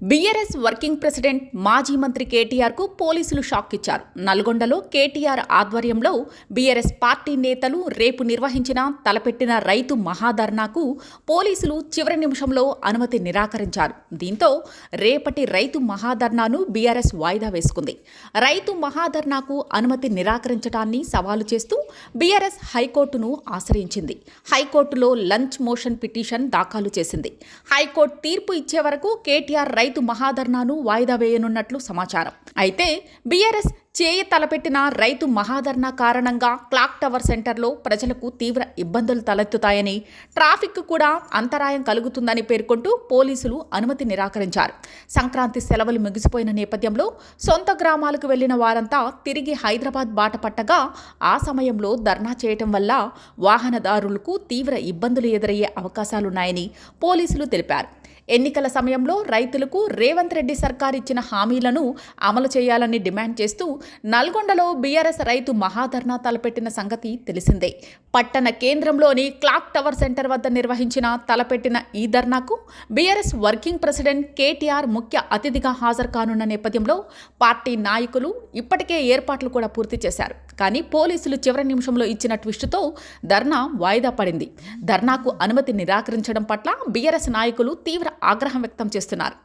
BRS working president మాజీ మంత్రి కేటీఆర్కు పోలీసులు షాక్ ఇచ్చారు. నల్గొండలో కేటీఆర్ ఆధ్వర్యంలో బీఆర్ఎస్ పార్టీ నేతలు రేపు నిర్వహించిన తలపెట్టిన రైతు మహాధర్నాకు పోలీసులు చివరి నిమిషంలో అనుమతి నిరాకరించారు. దీంతో రేపటి రైతు మహాధర్నాను బీఆర్ఎస్ వాయిదా వేసుకుంది. రైతు మహాధర్నాకు అనుమతి నిరాకరించడాన్ని సవాలు చేస్తూ బీఆర్ఎస్ హైకోర్టును ఆశ్రయించింది. హైకోర్టులో లంచ్ మోషన్ పిటిషన్ దాఖలు చేసింది. హైకోర్టు తీర్పు ఇచ్చే వరకు కేటీఆర్ రైతు మహాధర్నాను వాయిదా వేయనున్నట్లు సమాచారం. అయితే బీఆర్ఎస్ చేయి తలపెట్టిన రైతు మహాధర్నా కారణంగా క్లాక్ టవర్ సెంటర్లో ప్రజలకు తీవ్ర ఇబ్బందులు తలెత్తుతాయని ట్రాఫిక్ కూడా అంతరాయం కలుగుతుందని పేర్కొంటూ పోలీసులు అనుమతి నిరాకరించారు. సంక్రాంతి సెలవులు ముగిసిపోయిన నేపథ్యంలో సొంత గ్రామాలకు వెళ్ళిన వారంతా తిరిగి హైదరాబాద్ బాట పట్టగా ఆ సమయంలో ధర్నా చేయటం వల్ల వాహనదారులకు తీవ్ర ఇబ్బందులు ఎదురయ్యే అవకాశాలున్నాయని పోలీసులు తెలిపారు. ఎన్నికల సమయంలో రైతులకు రేవంత్ రెడ్డి సర్కార్ ఇచ్చిన హామీలను అమలు చేయాలని డిమాండ్ చేస్తూ నల్గొండలో బీఆర్ఎస్ రైతు మహాధర్నా తలపెట్టిన సంగతి తెలిసిందే. పట్టణ కేంద్రంలోని క్లాక్ టవర్ సెంటర్ వద్ద నిర్వహించిన తలపెట్టిన ఈ ధర్నాకు బీఆర్ఎస్ వర్కింగ్ ప్రెసిడెంట్ కేటీఆర్ ముఖ్య అతిథిగా హాజరు కానున్న నేపథ్యంలో పార్టీ నాయకులు ఇప్పటికే ఏర్పాట్లు కూడా పూర్తి చేశారు. కానీ పోలీసులు చివరి నిమిషంలో ఇచ్చిన ట్విస్టుతో ధర్నా వాయిదా పడింది. ధర్నాకు అనుమతి నిరాకరించడం పట్ల బీఆర్ఎస్ నాయకులు తీవ్ర ఆగ్రహం వ్యక్తం చేస్తున్నారు.